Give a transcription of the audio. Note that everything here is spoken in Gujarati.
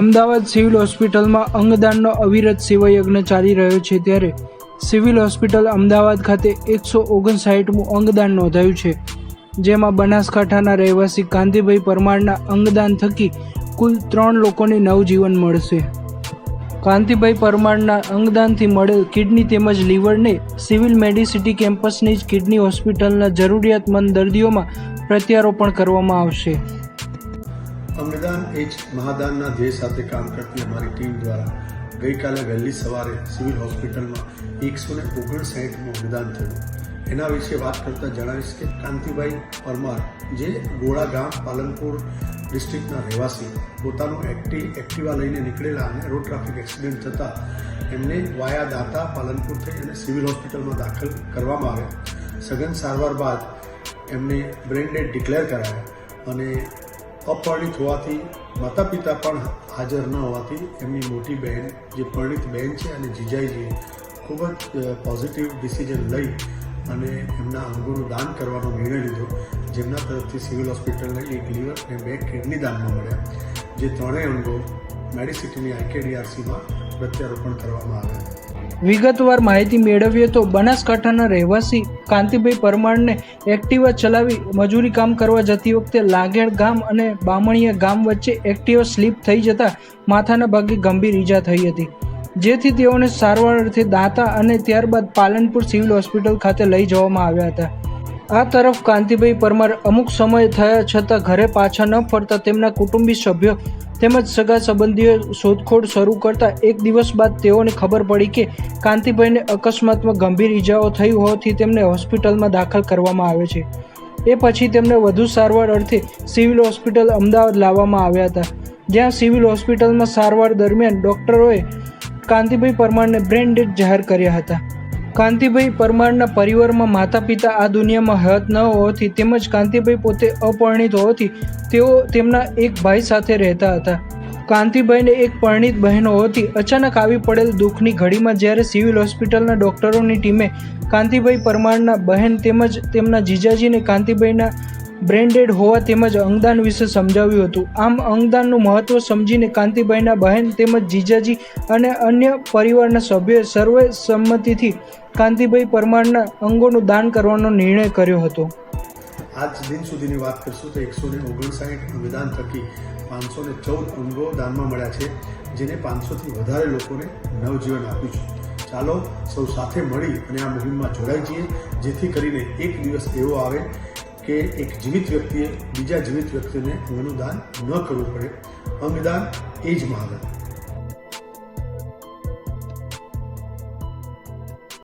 અમદાવાદ સિવિલ હોસ્પિટલમાં અંગદાનનો અવિરત સેવાયજ્ઞ ચાલી રહ્યો છે ત્યારે સિવિલ હોસ્પિટલ અમદાવાદ ખાતે એકસો ઓગણસાઠમું અંગદાન નોંધાયું છે, જેમાં બનાસકાંઠાના રહેવાસી કાંતિભાઈ પરમારના અંગદાન થકી કુલ ત્રણ લોકોને નવજીવન મળશે. કાંતિભાઈ પરમારના અંગદાનથી મળેલ કિડની તેમજ લીવરને સિવિલ મેડિસિટી કેમ્પસની જ કિડની હોસ્પિટલના જરૂરિયાતમંદ દર્દીઓમાં પ્રત્યારોપણ કરવામાં આવશે. અંગદાન એ જ મહાદાનના ધ્યેય સાથે કામ કરતી અમારી ટીમ દ્વારા ગઈકાલે વહેલી સવારે સિવિલ હોસ્પિટલમાં એકસો ને ઓગણસાઠનું અંગદાન થયું. એના વિશે વાત કરતાં જણાવીશ કે કાંતિભાઈ પરમાર, જે ગોળા ગામ પાલનપુર ડિસ્ટ્રિક્ટના રહેવાસી, પોતાનું એક્ટિવ એક્ટિવા લઈને નીકળેલા અને રોડ ટ્રાફિક એક્સિડન્ટ થતાં એમને વાયા દાતા પાલનપુર થઈ અને સિવિલ હોસ્પિટલમાં દાખલ કરવામાં આવ્યા. સઘન સારવાર બાદ એમને બ્રેન ડેડ ડિક્લેર કરાયા અને અપરિણિત હોવાથી માતા પિતા પણ હાજર ન હોવાથી એમની મોટી બહેન, જે પરિણિત બહેન છે અને જીજાઈજીએ ખૂબ જ પોઝિટિવ ડિસિઝન લઈ અને એમના અંગોનું દાન કરવાનો નિર્ણય લીધો. જેમના તરફથી સિવિલ હોસ્પિટલને એક લીવર અને બે કિડની દાનમાં મળ્યા, જે ત્રણેય અંગો મેડિસિટીની આઈકેડીઆરસીમાં પ્રત્યારોપણ કરવામાં આવ્યા. વિગતવાર માહિતી મેળવીએ તો બનાસકાંઠાના રહેવાસી કાંતિભાઈ પરમારને એક્ટિવા ચલાવી મજૂરી કામ કરવા જતી વખતે લાગેણ ગામ અને બામણીયા ગામ વચ્ચે એક્ટિવા સ્લીપ થઈ જતા માથાના ભાગે ગંભીર ઈજા થઈ હતી. જેથી તેઓને સારવાર અર્થે દાતા અને ત્યારબાદ પાલનપુર સિવિલ હોસ્પિટલ ખાતે લઈ જવામાં આવ્યા હતા. આ તરફ કાંતિભાઈ પરમાર અમુક સમય થયા છતાં ઘરે પાછા ન ફરતા તેમના કુટુંબી સભ્યો તેમજ સગા સંબંધીઓ શોધખોળ શરૂ કરતા એક દિવસ બાદ તેઓને ખબર પડી કે કાંતિભાઈને અકસ્માતમાં ગંભીર ઈજાઓ થઈ હોવાથી તેમને હોસ્પિટલમાં દાખલ કરવામાં આવે છે. એ પછી તેમને વધુ સારવાર અર્થે સિવિલ હોસ્પિટલ અમદાવાદ લાવવામાં આવ્યા હતા. જ્યાં સિવિલ હોસ્પિટલમાં સારવાર દરમિયાન ડૉક્ટરોએ કાંતિભાઈ પરમારને બ્રેન ડેડ જાહેર કર્યા હતા. કાંતિભાઈ પરમારના પરિવારમાં માતા પિતા આ દુનિયામાં હયાત ન હોવાથી તેમજ કાંતિભાઈ પોતે અપરિણિત હોવાથી તેઓ તેમના એક ભાઈ સાથે રહેતા હતા. કાંતિભાઈને એક પરિણિત બહેન હોવાથી અચાનક આવી પડેલ દુઃખની ઘડીમાં જ્યારે સિવિલ હોસ્પિટલના ડૉક્ટરોની ટીમે કાંતિભાઈ પરમારના બહેન તેમજ તેમના જીજાજીને કાંતિભાઈના બ્રેન્ડેડ હોવા તેમજ અંગદાન વિશે સમજાવ્યું હતું. આમ અંગદાનનું મહત્વ સમજીને કાંતિભાઈના બહેન તેમજ જીજાજી અને અન્ય પરિવારના સભ્યોએ સર્વે સંમતિથી કાંતિભાઈ પરમારના અંગોનું દાન કરવાનો નિર્ણય કર્યો હતો. આજ દિન સુધીની વાત કરશું તો એકસો ને ઓગણસાઠ અંગદાન થકી પાંચસો ને ચૌદ અંગો દાનમાં મળ્યા છે, જેને પાંચસોથી વધારે લોકોને નવજીવન આપ્યું છે. ચાલો સૌ સાથે મળી અને આ મુહિમમાં જોડાઈ જઈએ, જેથી કરીને એક દિવસ એવો આવે કે એક જીવિત વ્યક્તિએ બીજા જીવિત વ્યક્તિને અંગનું દાન ન કરવું પડે. અંગદાન એ જ મહાદાન